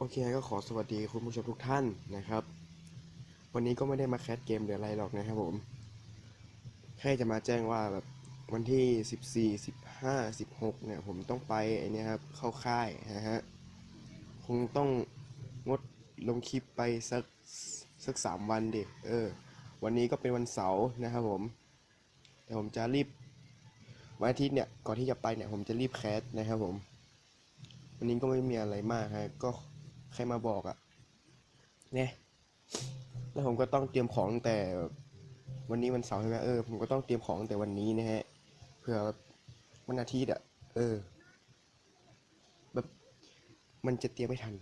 โอเคก็ขอสวัสดีคุณผู้ชมทุกท่านนะครับ วันนี้ก็ไม่ได้มาแคสเกมหรืออะไรหรอกนะครับผมแค่จะมาแจ้งว่าแบบวันที่ 14 15 16 เนี่ย ผมต้องไปไอเนี้ยครับเข้าค่ายนะฮะคงต้องงดลงคลิปไปสักสักสามวันดิเออ วันนี้ก็เป็นวันเสาร์นะครับผมแต่ผมจะรีบวันอาทิตย์เนี่ยก่อนที่จะไปเนี่ยผมจะรีบแคสนะครับผมวันนี้ก็ไม่มีอะไรมากฮะก็ รมาบอกอะ่ะ เนี่ย แล้วผมก็ต้องเตรียมของแต่วันนี้วันเสาร์ใช่ไหมเออผมก็ต้องเตรียมของแต่วันนี้นะฮะเผื่อวันอาทิตย์อะ่ะ เออ แบบมันจะเตรียมไม่ทัน